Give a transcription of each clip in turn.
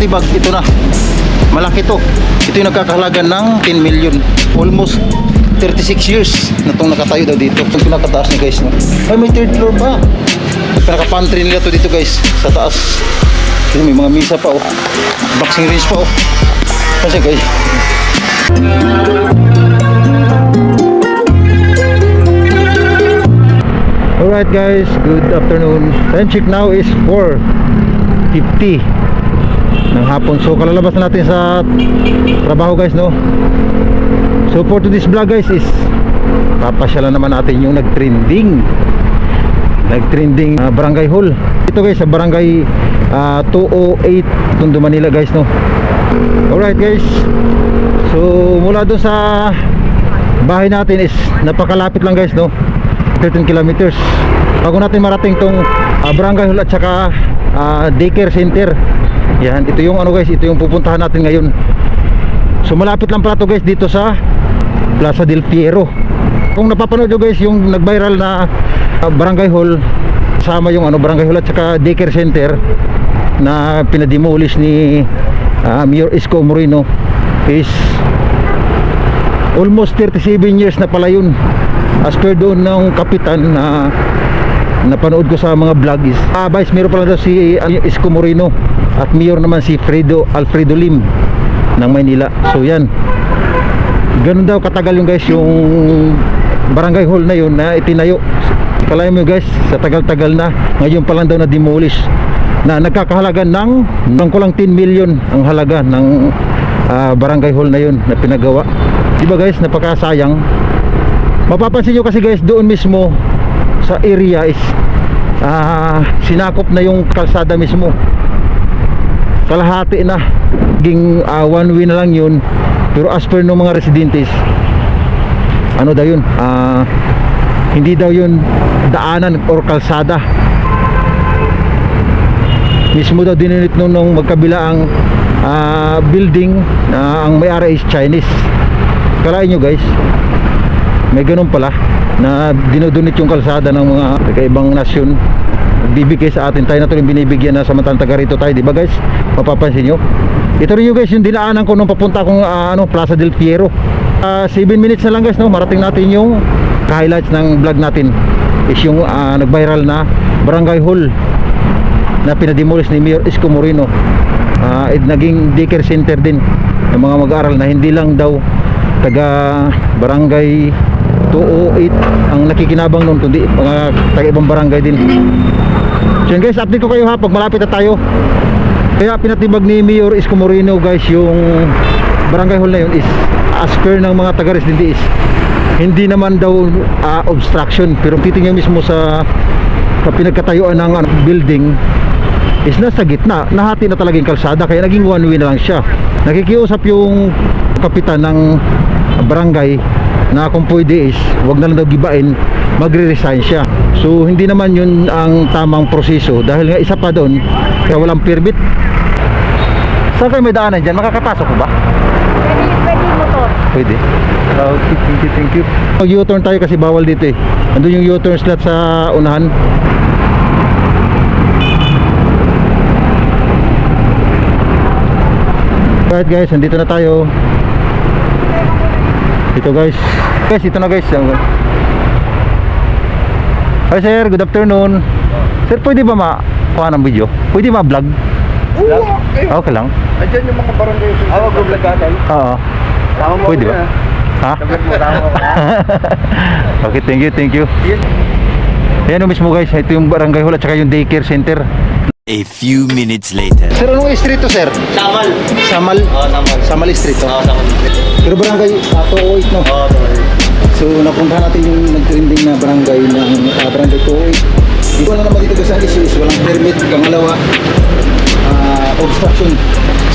pinatibag, ito na. Malaki to. Ito yung nagkakahalaga ng 10 million. Almost 36 years na itong nakatayo daw dito. Itong pinakataas niya guys. No? Ay, may third floor pa. Pinaka-pantry nila to dito guys. Sa taas. Yun, may mga misa pa oh. Boxing range pa oh. Kasi guys. Alright guys, good afternoon. Time check now is 4.50 ng hapon. So kalalabas na natin sa trabaho guys no. So for today's vlog guys is papasyalan naman natin yung nag-trending nag-trending ah, barangay hall. Ito guys sa barangay ah, 208 Tondo Manila guys no. Alright guys. So mula doon sa bahay natin is napakalapit lang guys no. 13 kilometers bago natin marating tong ah, barangay hall at saka ah, daycare center yan ito yung ano guys ito yung pupuntahan natin ngayon. So malapit lang pala to guys dito sa Plaza del Piero kung napapanood nyo guys yung nag-viral na ah, barangay hall kasama yung ano barangay hall at saka daycare center na pinademolish ni ah, Mayor Isko Moreno is almost 37 years na pala yun. As per doon ng kapitan na napanood ko sa mga vlog is ah, vice mayor pala daw si uh, Isko Moreno at mayor naman si Fredo Alfredo Lim ng Maynila. So yan. Ganun daw katagal yung guys yung barangay hall na yun na itinayo. Kalahin mo guys sa tagal-tagal na. Ngayon pa lang daw na demolish na nagkakahalaga ng ng kulang 10 million ang halaga ng ah, barangay hall na yun na pinagawa. Di ba guys napakasayang? Mapapansin nyo kasi guys doon mismo sa area is ah, sinakop na yung kalsada mismo kalahati na. Ging ah, one way na lang yun. Pero as per ng mga residentes ano daw yun? Ah, hindi daw yun daanan or kalsada. Mismo daw dinunit nung, nung magkabilaang ah, building na ang may-ari is Chinese. Kalain nyo guys. May ganun pala na dinudunit yung kalsada ng mga taga-ibang nasyon bibigay sa atin tayo. Na yung binibigyan na samantalang taga rito tayo. Di ba guys? Mapapansin nyo? Ito rin yung guys yung dinaanan ko nung papunta akong ah, ano, Plaza del Piero 7 minutes na lang guys no? Marating natin yung highlights ng vlog natin. Is yung ah, nag-viral na barangay hall na pinademolish ni Mayor Isko Moreno. It naging daycare center din ng mga mag-aaral na hindi lang daw taga barangay 208 ang nakikinabang noon kundi mga taga ibang barangay din so yun guys update ko kayo ha. Pag malapit na tayo. Kaya pinatibag ni Mayor Isko Moreno guys yung barangay hall na yun is as ng mga taga residente is hindi naman daw ah, obstruction. Pero titingnan mismo sa sa pinagkatayuan ng ano, building is nasa gitna. Nahati na talaga yung kalsada kaya naging one way na lang siya. Nakikiusap yung kapitan ng barangay na kung pwede is wag na lang daw gibain magre-resign siya so hindi naman yun ang tamang proseso dahil nga isa pa doon kaya walang permit saan kayo may daanan dyan makakapasok ko ba? Pwede, pwede motor. pwede okay thank you thank you mag U-turn tayo kasi bawal dito eh andun yung U-turn slot sa unahan Alright guys, andito na tayo. Ito guys. Guys, ito na guys. Hi sir, good afternoon. Sir, pwede ba ma kuha ng video? Pwede ma vlog? Oo, okay. Okay lang. Andiyan yung mga barangay. Ah, mag-vlog ka tayo. Oo. Tama mo Pwede ba? Ha? Vlog okay, thank you, thank you. Yan. Mismo guys, ito yung barangay hall at saka yung daycare center. A few minutes later. Sir, anong street to sir? Samal. Samal? Oo, Samal. Samal street to? Oo, Samal. Pero barangay uh, 208 no? Oo, Samal. So napuntahan natin yung nag-trending na barangay ng uh, barangay 208. Di ko na naman dito kasi ang issue is walang permit. Pangalawa, uh, obstruction.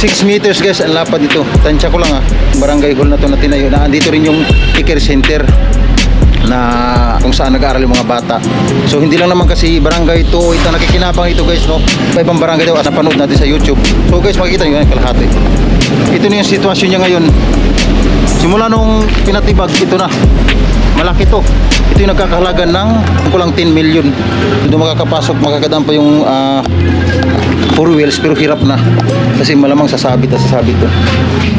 6 meters guys ang lapad dito. Tansya ko lang ah. Barangay hall na to na tinayo. Na andito rin yung care center na kung saan nag-aaral yung mga bata. So hindi lang naman kasi barangay 208 na nakikinabang ito guys no. May ibang barangay daw at napanood natin sa YouTube. So guys makikita nyo yan kalahati. Ito na yung sitwasyon niya ngayon. Simula nung pinatibag, ito na. Malaki to. Ito yung nagkakahalaga ng kulang 10 million. Doon makakapasok, makakadaan pa yung ah, four wheels pero hirap na. Kasi malamang sasabit at sasabit to.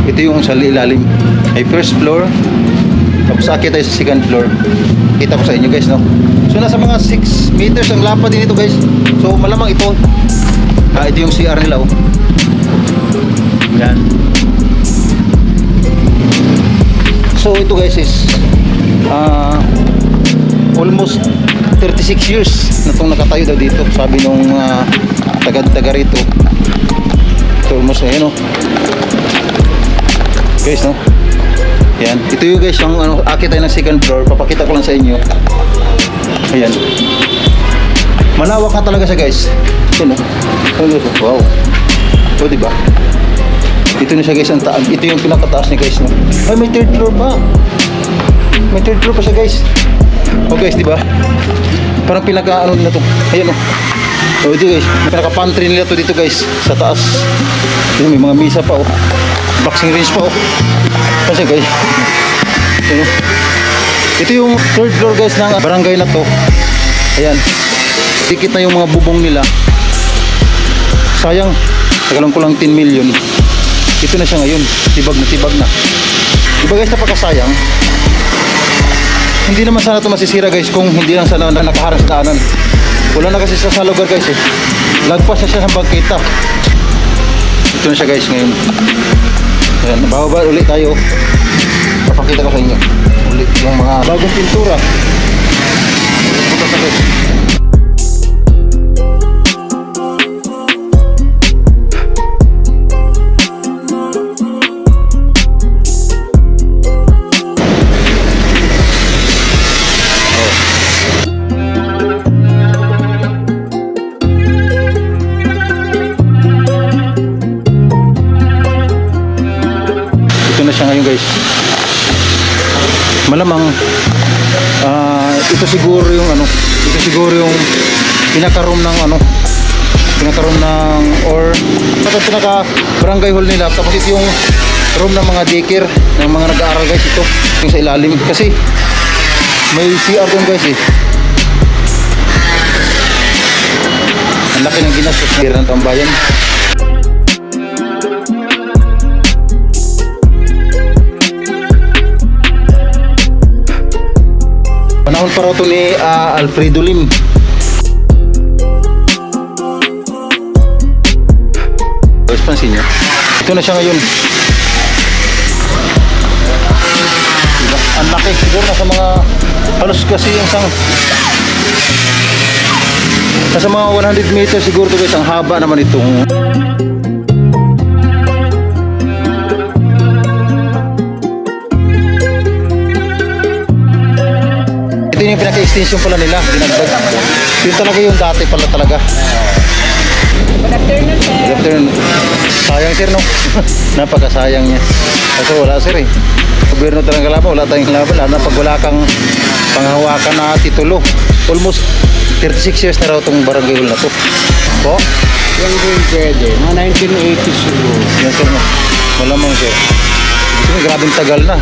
Ito yung sa ilalim. Ay first floor. Tapos akit tayo sa second floor. Kita ko sa inyo guys no? So nasa mga 6 meters ang lapad din ito guys. So malamang ito. Ah, ito yung CR nila oh. Yan. So ito guys is ah almost 36 years na itong nakatayo daw dito sabi nung uh, taga-taga rito. So almost ayun no guys no? Yan ito yung guys yung ano, akit tayo ng second floor. Papakita ko lang sa inyo. Ayan. Malawak na talaga siya guys. Yun no Ayun, guys, wow. O diba? Ito na siya guys ang taas. Ito yung pinakataas niya guys no? Ay may third floor pa may third floor pa siya guys. Oh guys diba? Parang pinaka ano na to. Ayan oh. Oh ito guys. Pinaka pantry nila to dito guys. Sa taas. Ayun, may mga misa pa oh. Boxing range pa oh. Kasi guys. Ayun, oh. ito yung third floor guys ng barangay na to. Ayan. Dikit na yung mga bubong nila. Sayang. Tagalan ko lang 10 million. Ito na siya ngayon. Tibag na tibag na. Diba guys napakasayang hindi naman sana ito masisira guys kung hindi lang sana na nakaharang sa daanan wala na kasi sa, lugar guys eh. Lagpas na siya sa bangkita. Ito na siya guys ngayon. Ayan, bababa ulit tayo. Papakita ko sa inyo. Ulit yung mga bagong pintura. Ito sa guys siya ngayon guys. Malamang ah, ito siguro yung ano ito siguro yung pinaka room ng ano pinaka room ng or ito pinaka barangay hall nila. Tapos ito yung room ng mga daycare ng mga nag-aaral guys ito yung sa ilalim. Kasi may CR doon guys eh. Ang laki ng ginastos ng ng Panahon pa raw to ni ah, Alfredo Lim. Guys, pansin nyo. Ito na siya ngayon. Diba? Ang laki siguro nasa mga halos kasi yung sang nasa mga 100 meters siguro to guys ang haba naman itong Ito yung pinaka-extension pala nila, dinagdag. Yun talaga yung dati pala talaga. Good afternoon, sir. Good afternoon. Sayang sir no? Napakasayang niya. Kasi wala sir eh. Gobyerno talaga laban, wala tayong laban. Lalo na pag wala kang panghawakan na titulo. Almost 36 years na raw itong barangay hall na to. Po? Yan din pwede. Mga 1980 siguro. Yan sir no? Malamang sir. Kasi grabing tagal na.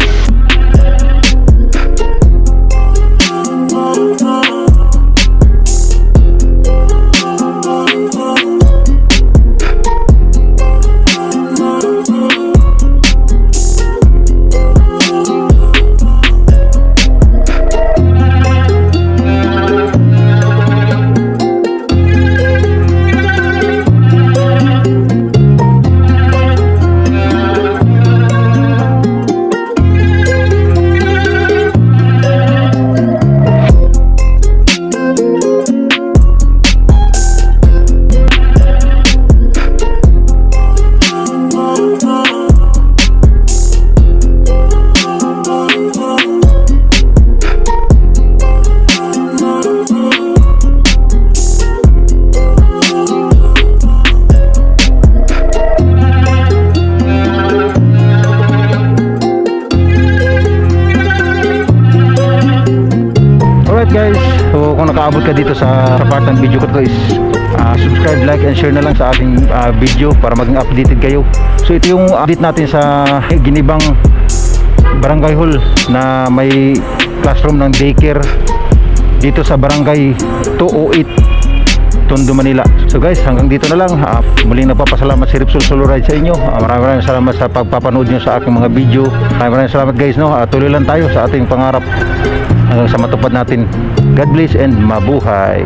Guys, so kung nakaabot ka dito sa, sa part ng video ko to is ah, subscribe, like, and share na lang sa ating ah, video para maging updated kayo. So ito yung update natin sa Ginibang Barangay Hall na may classroom ng daycare dito sa Barangay 208 Tondo, Manila. So guys, hanggang dito na lang. Ah, muling nagpapasalamat si Ripsul Solo Ride sa inyo. Ah, maraming maraming salamat sa pagpapanood nyo sa aking mga video. Maraming maraming salamat guys. No? Ah, tuloy lang tayo sa ating pangarap hanggang sa matupad natin. God bless and mabuhay.